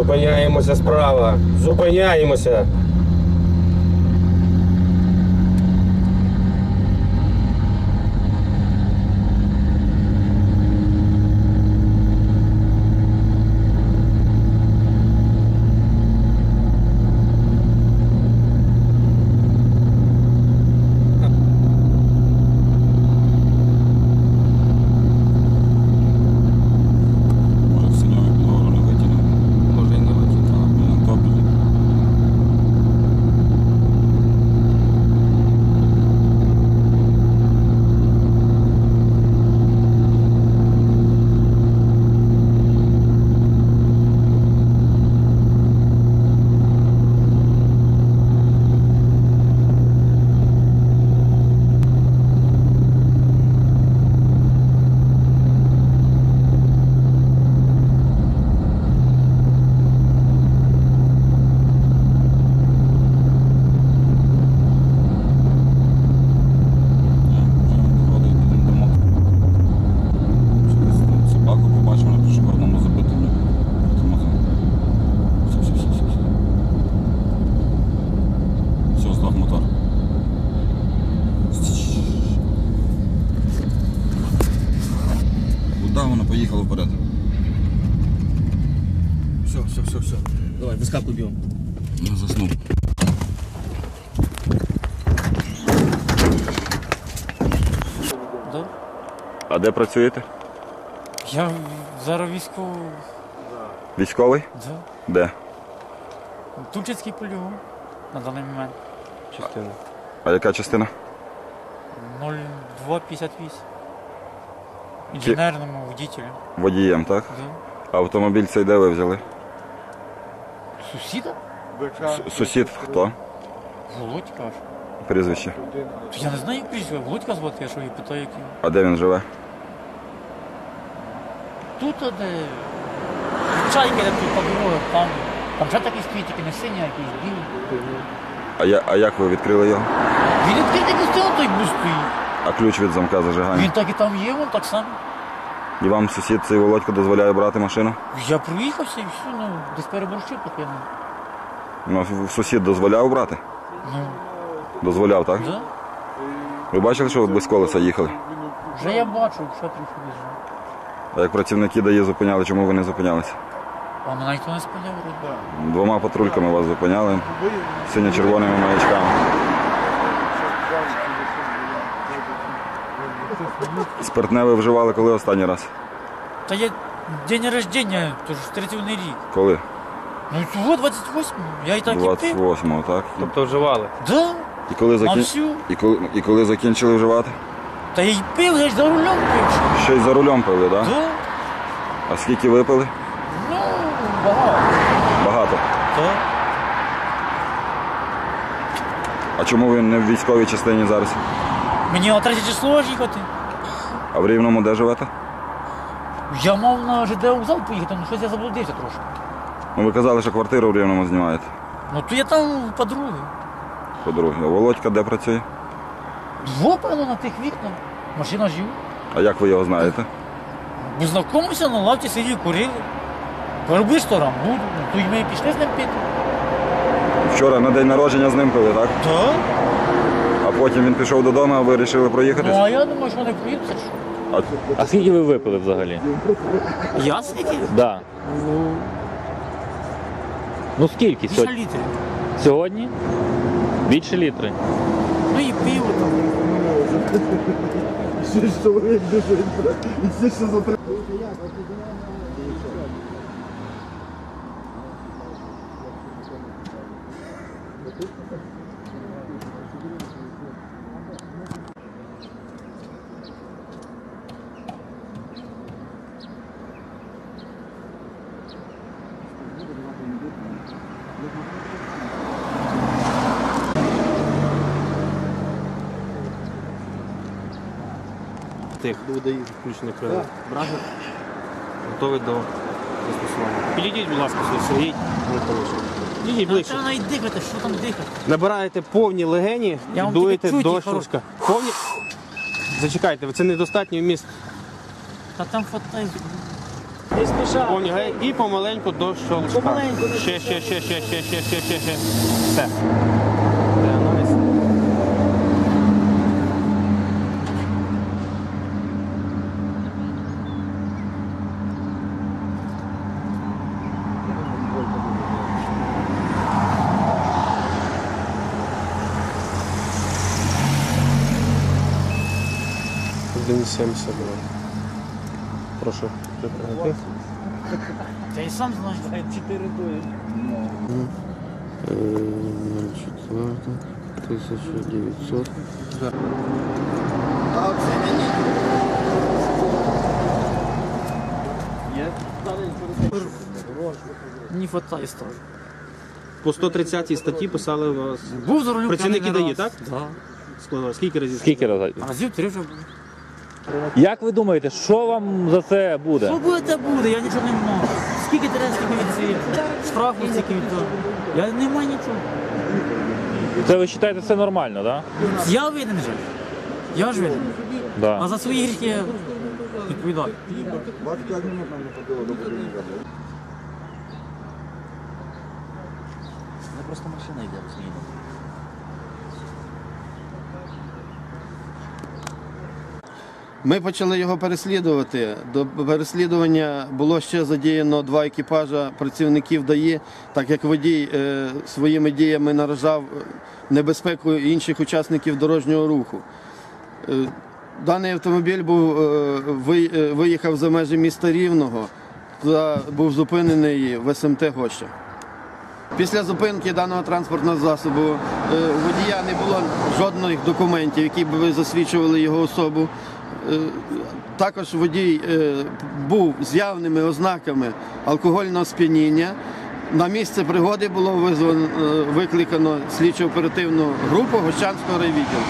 Зупиняємося справа. Зупиняємося. Все. Давай, выскакивай бьем. Я заснув. Да? А де працюєте? Я зараз військово. Військовий? Да. Де? Тульчицький полігон на даний момент. Частина. А яка частина? 0258. Інженерному водителю. Водієм, так? Да. Автомобіль цей де ви взяли? Сусіда? С- Сусід хто? Володька аж. Прізвище. То Я не знаю, як прізвище. Володька звати, я що і питаю, який. А де він живе? Тут, а де. Чайка, де тут по дорогах, там. Там ще такий стоїть, не синій, а якийсь білий. А, я, а як ви відкрили його? Він відкритий не стояв, той бус стоїть. А ключ від замка зажигання? Він так і там є, вон так само. І вам сусід цей Володько дозволяє брати машину? Я проїхався і все, ну, десь переборщив трохи. Ну, Ну, сусід дозволяв брати? ну Дозволяв, так? да. Ви бачили, що ви без колеса їхали? Вже я бачу, що трохи біжу. А як працівники дає зупиняли, чому ви не зупинялися? А мене ніхто не спиняв, вроді. Двома патрульками вас зупиняли, синьо-червоними маячками. Спиртне ви вживали коли останній раз? Та я день рождення, тож 31 рік. Коли? Ну цього 28 я і так і пив. 28-го, так? Тобто вживали. Да, І коли, на закін... всю. і, коли... і коли закінчили вживати? Та я й пив, я ж за рулем пив. Ще й за рулем пили, так? Да? А скільки випили? Ну, багато. Багато. Да. А чому ви не в військовій частині зараз? Мені на третє число аж їхати. А в Рівному де живете? Я мав на ЖД вокзал поїхати, ну щось я заблудився трошки. Ну ви казали, що квартиру в Рівному знімаєте. Ну то я там подруги. По-друге, а Володька де працює? Дво, на тих вікнах. Машина жив. А як ви його знаєте? Бо знайомився на лавці сидів, курили. Поробиш то рам, буду. Ну, то й ми пішли з ним пити. Вчора на день народження з ним пили, так? Так. А потім він пішов додому, а ви вирішили проїхатись? Ну а я думаю, що вони поїдуться. Що? А А скільки ви випили взагалі? Я скільки? Да. Ну скільки Більше сьогодні? літрів. Сьогодні? Більше літри. Ну і пиво там. Тих. Буде включений крило. Бражник. Готовий до застосування. Підійдіть, будь ласка, сюди, Сергій Миколаївич. Підійдіть Ну, ближче. треба навіть дихати, що там дихати? Набираєте повні легені Я і вам дуєте тільки чуть до їх. Повні. Зачекайте, це недостатньо вміст. Та там хватає. Не спіша. Повні гей і помаленьку до щелчка. Помаленьку, не Ще, ще, ще, ще, ще, ще, ще, ще, ще. Все. Це аналіз. Один сімдесят два. Прошу. припинити. Я і сам знаю. Чотири дує. Четверта, 1900. Мені хватає стажу. По 130 статті писали у вас. Був за рулем Працівники п'яний не дає, раз. так? Да. Скільки разів? Скільки разів? Разів три вже було. Як ви думаєте, що вам за це буде? Що буде, те буде, я нічого не можу. Скільки треба, скільки від цієї штрафу, скільки від того. Я не маю нічого. Це ви вважаєте це нормально, так? Я винен же. Я ж винен. Да? А за свої гріхи я відповідаю. Ну просто машина йде в Ми почали його переслідувати. До переслідування було ще задіяно два екіпажа працівників ДАІ, так як водій е, своїми діями наражав небезпеку інших учасників дорожнього руху. Е, Даний автомобіль був е, ви- виїхав за межі міста Рівного та був зупинений в СМТ Гоща. Після зупинки даного транспортного засобу у водія не було жодних документів, які б засвідчували його особу. Е, Також водій е, був з явними ознаками алкогольного сп'яніння. На місце пригоди було е, викликано слідчо-оперативну групу Гощанського райвідділу.